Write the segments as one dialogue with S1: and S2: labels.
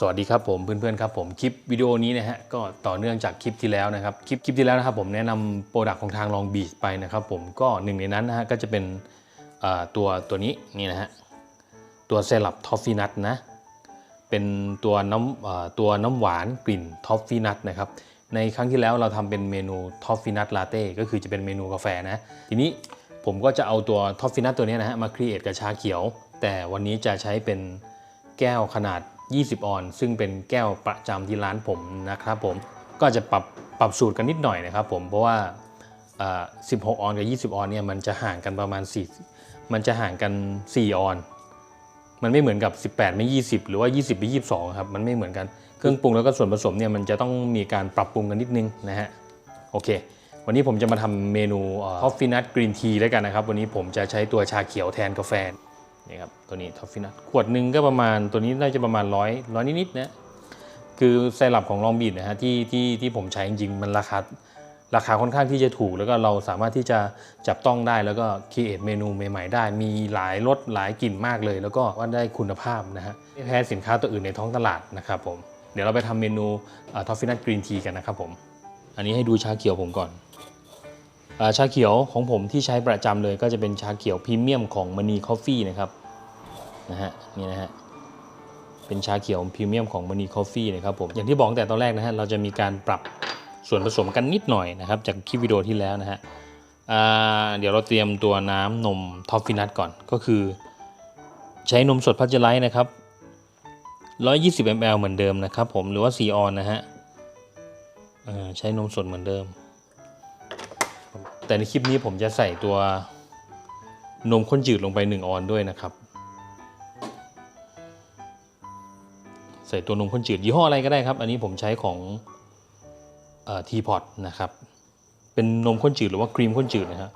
S1: สวัสดีครับผมเพื่อนๆครับผมคลิปวิดีโอนี้นะฮะก็ต่อเนื่องจากคลิปที่แล้วนะครับคลิปคลิปที่แล้วนะครับผมแนะนำโปรดักต์ของทางลองบีชไปนะครับผมก็หนึ่งในนั้นนะฮะก็จะเป็นตัวตัวนี้นี่นะฮะตัวเซรัปทอฟฟี่นัทนะเป็นตัวน้ำตัวน้ำหวานกลิ่นทอฟฟี่นัทนะครับในครั้งที่แล้วเราทำเป็นเมนูทอฟฟี่นัทลาเต้ก็คือจะเป็นเมนูกาแฟนะทีนี้ผมก็จะเอาตัวทอฟฟี่นัทตัวนี้นะฮะมาครีเอทกับชาเขียว แต่วันนี้จะใช้เป็นแก้วขนาด 20 ออน ซึ่งเป็นแก้วประจำที่ร้านผมนะครับผมก็จะปรับปรับสูตรกันนิดหน่อยนะครับผมเพราะว่า 16 ออนกับ 20 ออนเนี่ยมันจะห่างกันประมาณ 4 มันจะห่างกัน 4 ออน มันไม่เหมือนกับ 18 ไม่ 20 หรือว่า 20ไป22 ครับ มันไม่เหมือนกัน เครื่องปรุงแล้วก็ส่วนผสมเนี่ยมันจะต้องมีการปรับปรุงกันนิดนึงนะฮะ โอเค วันนี้ผมจะมาทำเมนูทอฟฟี่นัทกรีนทีแล้วกันนะครับ วันนี้ผมจะใช้ตัวชาเขียวแทนกาแฟ นี่ครับตัวนี้ทอฟฟี่นัทขวดหนึ่งก็ประมาณตัวนี้น่าจะประมาณร้อยร้อยนิดๆนะคือไซรัปของลองบีดนะฮะที่ที่ที่ผมใช้จริงๆมันราคาราคาค่อนข้างที่จะถูก แล้วก็เราสามารถที่จะจับต้องได้แล้วก็คิดเอทเมนูใหม่ๆได้ มีหลายรสหลายกลิ่นมากเลย แล้วก็ว่าได้คุณภาพนะฮะไม่แพ้สินค้าตัวอื่นในท้องตลาดนะครับผมเดี๋ยวเราไปทำเมนูทอฟฟี่นัทกรีนทีกันนะครับผม อันนี้ให้ดูชาเขียวผมก่อนอชาเขียวของผมที่ใช้ประจำเลยก็จะเป็นชาเขียวพรีเมียมของมณีคอฟฟี่นะครับ นะฮะนี่นะฮะเป็นชาเขียวพรีเมียมของมณีคอฟฟี่นะครับผมอย่างที่บอกแต่ตอนแรกนะฮะเราจะมีการปรับส่วนผสมกันนิดหน่อยนะครับจากคลิปวิดีโอที่แล้วนะฮะเดี๋ยวเราเตรียมตัวน้ำนมท็อฟฟี่นัทก่อนก็คือ ใช้นมสดพัชไลท์นะครับ 120 ml เหมือนเดิมนะครับผมหรือว่า4ออนนะฮะใช้นมสดเหมือนเดิม แต่ในคลิปนี้ผมจะใส่ตัวนมข้นจืดลงไป 1 ออนด้วยนะครับ ใส่ตัวนมข้นจืดยี่ห้ออะไรก็ได้ครับ อันนี้ผมใช้ของทีพอตนะครับ เป็นนมข้นจืดหรือว่าครีมข้นจืดนะฮะ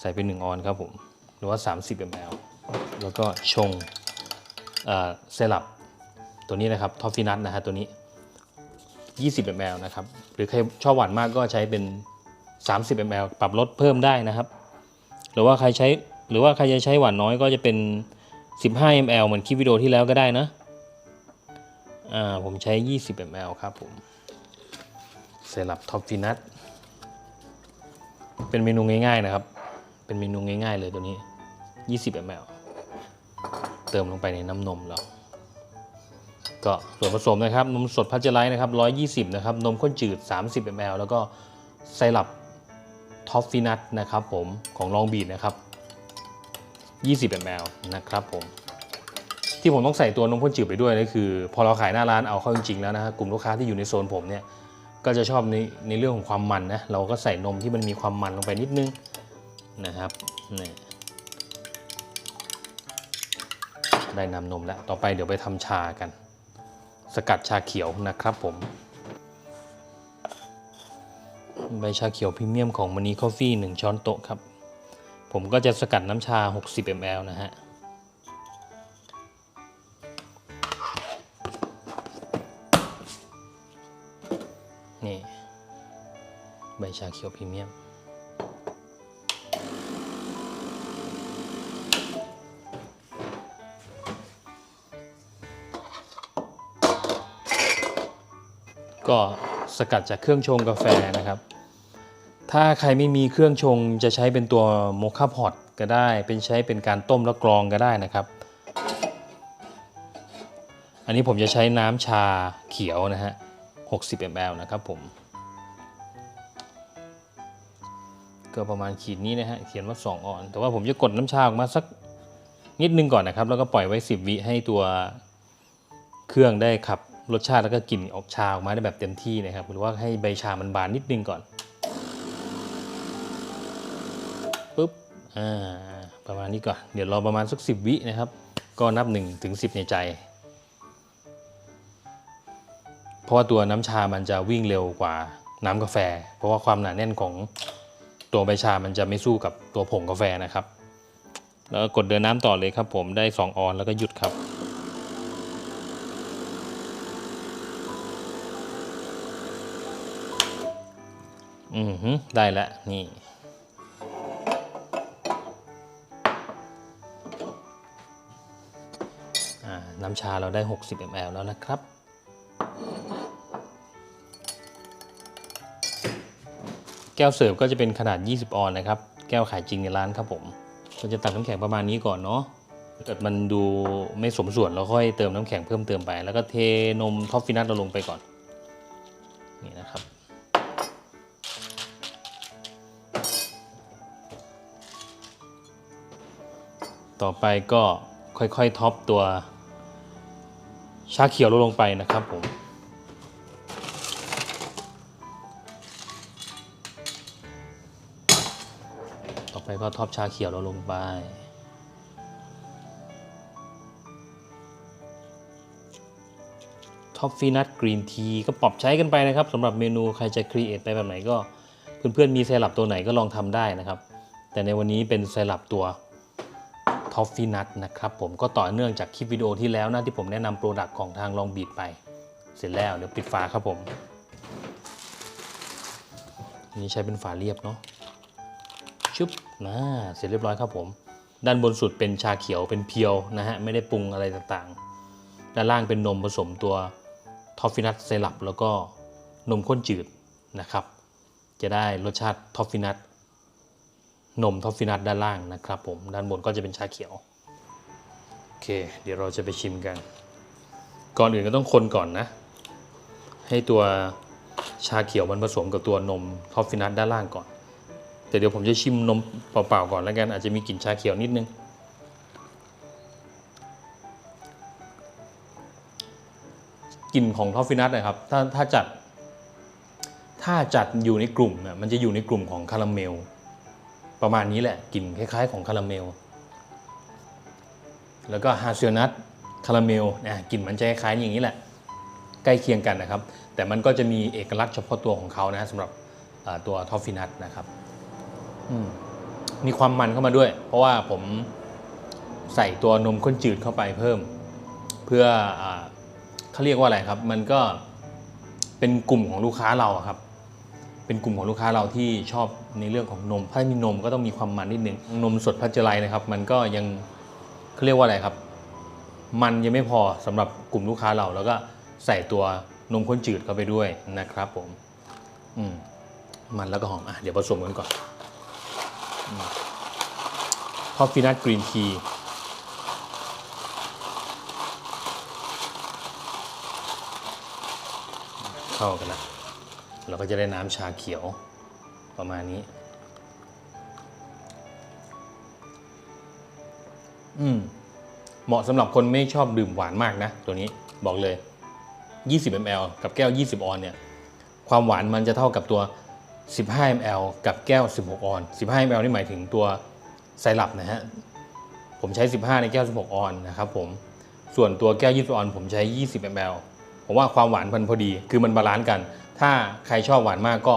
S1: ใส่เป็น1ออนครับผม หรือว่า 30 ml แล้วก็ชงเซรัปตัวนี้นะครับทอฟฟี่นัทนะฮะตัวนี้ 20 ml นะครับ หรือใครชอบหวานมากก็ใช้เป็น 30 ml ปรับลดเพิ่มได้นะครับ หรือว่าใครใช้หรือว่าใครจะใช้หวานน้อยก็จะเป็น 15 ml เหมือนคลิปวิดีโอที่แล้วก็ได้นะ อ่าผมใช้ 20 ml ครับผมเซรัปท็อปฟินัทเป็นเมนูง่ายๆนะครับ เป็นเมนูง่ายๆเลยตัวนี้ 20 ml เติมลงไปในน้ำนมเราก็ส่วนผสมนะครับ นมสดพัชไลท์นะครับ 120 นะครับ นมข้นจืด 30 ml แล้วก็ไซรัปท็อฟฟี่นัทนะครับผมของลองบีดนะครับ 20 ml นะครับผม ที่ผมต้องใส่ตัวนมข้นจืดไปด้วยก็คือ พอเราขายหน้าร้านเอาเข้าจริงๆแล้วนะฮะกลุ่มลูกค้าที่อยู่ในโซนผมเนี่ยก็จะชอบในในเรื่องของความมันนะเราก็ใส่นมที่มันมีความมันลงไปนิดนึงนะครับนี่ได้นำนมแล้ว ต่อไปเดี๋ยวไปทำชากัน สกัดชาเขียวนะครับผม ใบชาเขียวพรีเมียมของม n นีคอฟฟี่1ช้อนโต๊ะครับ ผมก็จะสกัดน้ำชา 60 ml นะฮะ นี่ ใบชาเขียวพรีเมียม ก็สกัดจากเครื่องชงกาแฟนะครับ ถ้าใครไม่มีเครื่องชงจะใช้เป็นตัวโมคาพอตก็ได้ เป็นใช้เป็นการต้มแล้วกรองก็ได้นะครับ อันนี้ผมจะใช้น้ำชาเขียวนะฮะ 60 ml นะครับผม ก็ประมาณขีดนี้นะฮะ เขียนว่า 2 ออน แต่ว่าผมจะกดน้ำชาออกมาสักนิดนึงก่อนนะครับ แล้วก็ปล่อยไว้ 10 วิให้ตัวเครื่องได้ขับรสชาติแล้วก็กลิ่นออกชาออกมาได้แบบเต็มที่นะครับ หรือว่าให้ใบชามันบานนิดนึงก่อนปุ๊บ อ่า ประมาณนี้ก่อน เดี๋ยวรอประมาณสัก 10 วินะครับ ก็นับ1ถึง10 ในใจ ราะว่าตัวน้ำชามันจะวิ่งเร็วกว่าน้ำกาแฟ เพราะว่าความหนาแน่นของตัวใบชามันจะไม่สู้กับตัวผงกาแฟนะครับ แล้วกกดเดินน้ำต่อเลยครับ ผมได้ 2 ออนแล้วก็หยุดครับ อือหือได้แล้วนี่น้ำชาเราได้ 60 ml แล้วนะครับ แก้วเสิร์ฟก็จะเป็นขนาด 20 ออนนะครับ แก้วขายจริงในร้านครับผมเราจะตักน้ำแข็งประมาณนี้ก่อนเนาะถ้าเกิดมันดูไม่สมส่วนเราค่อยเติมน้ำแข็งเพิ่มเติมไป แล้วก็เทนมท็อฟฟี่นัทเราลงไปก่อน นี่นะครับต่อไปก็ค่อยๆท็อปตัวชาเขียวลดลงไปนะครับผม ต่อไปก็ท็อปชาเขียวเราลงไป ท็อปฟีนัทกรีนทีก็ปรับใช้กันไปนะครับสำหรับเมนูใครจะครีเอทไปแบบไหนก็เพื่อนๆมีไซรัปตัวไหนก็ลองทำได้นะครับ แต่ในวันนี้เป็นไซรัปตัวท็อฟฟี่นัทนะครับผมก็ต่อเนื่องจากคลิปวิดีโอที่แล้วนะที่ผมแนะนำโปรดักต์ของทางลองบีดไป เสร็จแล้วเดี๋ยวปิดฝาครับผมอันนี่ใช้เป็นฝาเรียบเนาะชุบ นะเสร็จเรียบร้อยครับผม ด้านบนสุดเป็นชาเขียวเป็นเพียวนะฮะไม่ได้ปรุงอะไรต่างๆ ด้านล่างเป็นนมผสมตัวทอฟฟี่นัทไซรัปแล้วก็นมข้นจืดนะครับ จะได้รสชาติทอฟฟี่นัทนมทอฟฟี่นัทด้านล่างนะครับผมด้านบนก็จะเป็นชาเขียวโอเค เดี๋ยวเราจะไปชิมกัน ก่อนอื่นก็ต้องคนก่อนนะ ให้ตัวชาเขียวมันผสมกับตัวนมทอฟฟี่นัทด้านล่างก่อน แต่เดี๋ยวผมจะชิมนมเปล่าๆก่อนแล้วกันอาจจะมีกลิ่นชาเขียวนิดนึง กลิ่นของทอฟฟี่นัทนะครับ ถ้าถ้าจัด ถ้าจัดอยู่ในกลุ่มเนี่ยมันจะอยู่ในกลุ่มของคาราเมล ประมาณนี้แหละกลิ่นคล้าย ๆ ของคาราเมล แล้วก็ฮาเซลนัทคาราเมลนะกลิ่นมันจะคล้ายๆอย่างนี้แหละ ใกล้เคียงกันนะครับ แต่มันก็จะมีเอกลักษณ์เฉพาะตัวของเขานะสำหรับตัวทอฟฟี่นัทนะครับ มีความมันเข้ามาด้วย เพราะว่าผมใส่ตัวนมข้นจืดเข้าไปเพิ่ม เพื่ออเขาเรียกว่าอะไรครับ มันก็เป็นกลุ่มของลูกค้าเราครับ เป็นกลุ่มของลูกค้าเราที่ชอบในเรื่องของนมถ้ามีนมก็ต้องมีความมันนิดนึงนมสดพัชเจอร์ไลน์นะครับ มันก็ยังเขาเรียกว่าอะไรครับ มันยังไม่พอสำหรับกลุ่มลูกค้าเรา แล้วก็ใส่ตัวนมข้นจืดเข้าไปด้วยนะครับ ผม อืมมันแล้วก็หอมอะเดี๋ยวผสมกันก่อน ทอฟฟี่นัทกรีนทีเข้ากันนะเราก็จะได้น้ำชาเขียวประมาณนี้ อืม เหมาะสำหรับคนไม่ชอบดื่มหวานมากนะ ตัวนี้บอกเลย 20 ml กับแก้ว 20 ออนเนี่ย ความหวานมันจะเท่ากับตัว 15 ml กับแก้ว 16 ออน 15 ml นี่หมายถึงตัวไซรัปนะฮะ ผมใช้ 15 ในแก้ว 16 ออนนะครับผม ส่วนตัวแก้ว 20 ออน ผมใช้ 20 ml ผมว่าความหวานมันพอดี คือมันบาลานซ์กัน ถ้าใครชอบหวานมากก็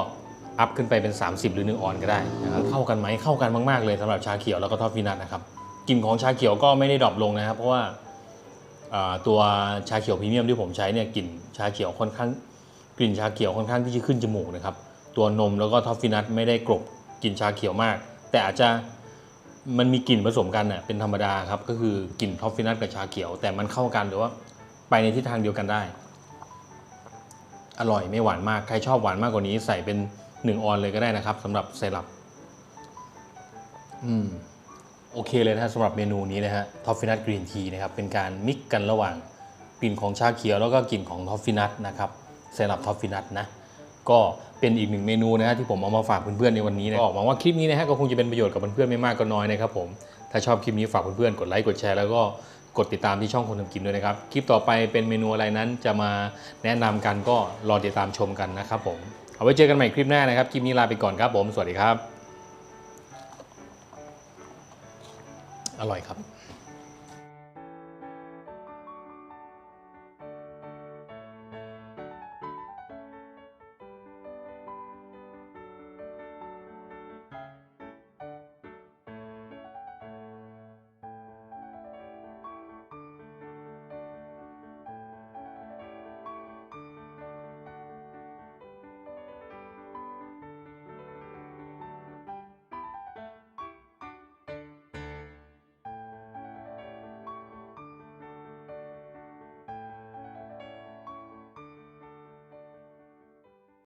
S1: อัพขึ้นไปเป็น 30 หรือ 1 ออนก็ได้นะครับ เข้ากันไหมเข้ากันมาก ๆ เลยสำหรับชาเขียวแล้วก็ทอฟฟี่นัทนะครับ กลิ่นของชาเขียวก็ไม่ได้ดรอปลงนะครับ เพราะว่าตัวชาเขียวพรีเมียมที่ผมใช้เนี่ยกลิ่นชาเขียวค่อนข้างกลิ่นชาเขียวค่อนข้างที่จะขึ้นจมูกนะครับ ตัวนมแล้วก็ทอฟฟี่นัทไม่ได้กลบกลิ่นชาเขียวมาก แต่อาจจะมันมีกลิ่นผสมกันน่ะเป็นธรรมดาครับ ก็คือกลิ่นทอฟฟี่นัทกับชาเขียว แต่มันเข้ากันหรือว่าไปในทิศทางเดียวกันได้ อร่อยไม่หวานมาก ใครชอบหวานมากกว่านี้ใส่เป็น1ออนเลยก็ได้นะครับสำหรับไซรัปอืมโอเคเลยนะสำหรับเมนูนี้นะฮะทอฟฟี่นัทกรีนทีนะครับเป็นการมิกกันระหว่างกลิ่นของชาเขียวแล้วก็กลิ่นของทอฟฟี่นัทนะครับสำหรับทอฟฟี่นัทนะก็ เป็นอีกหนึ่งเมนูนะฮะที่ผมเอามาฝากเพื่อนๆในวันนี้นะก็หวังว่าคลิปนี้นะฮะก็คงจะเป็นประโยชน์กับเพื่อนๆไม่มากก็น้อยนะครับผมถ้าชอบคลิปนี้ฝากเพื่อนๆกดไลค์กดแชร์แล้วก็กดติดตามที่ช่องคนทำกินด้วยนะครับ คลิปต่อไปเป็นเมนูอะไรนั้นจะมาแนะนำกันก็รอติดตามชมกันนะครับผม เอาไว้เจอกันใหม่คลิปหน้านะครับ คลิปนี้ลาไปก่อนครับผม สวัสดีครับ อร่อยครับ